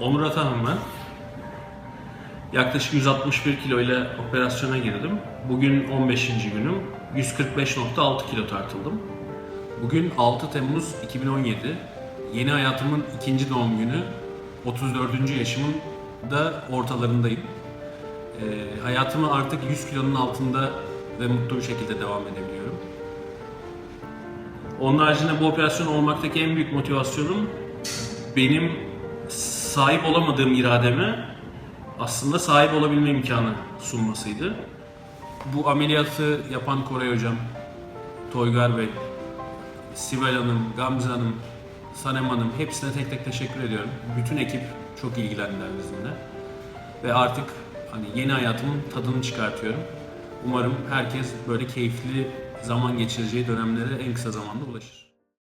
Onur Atan'ım ben. Yaklaşık 161 kilo ile operasyona girdim. Bugün 15. günüm. 145.6 kilo tartıldım. Bugün 6 Temmuz 2017. Yeni hayatımın ikinci doğum günü. 34. yaşımın da ortalarındayım. Ee, hayatıma artık 100 kilonun altında ve mutlu bir şekilde devam edebiliyorum. Onun haricinde bu operasyon olmaktaki en büyük motivasyonum benim sahip olamadığım irademe aslında sahip olabilme imkanı sunmasıydı. Bu ameliyatı yapan Koray Hocam, Toygar Bey, Sibel Hanım, Gamze Hanım, Sanem Hanım hepsine tek tek teşekkür ediyorum. Bütün ekip çok ilgilendiler bizimle. Ve artık hani yeni hayatımın tadını çıkartıyorum. Umarım herkes böyle keyifli zaman geçireceği dönemlere en kısa zamanda ulaşır.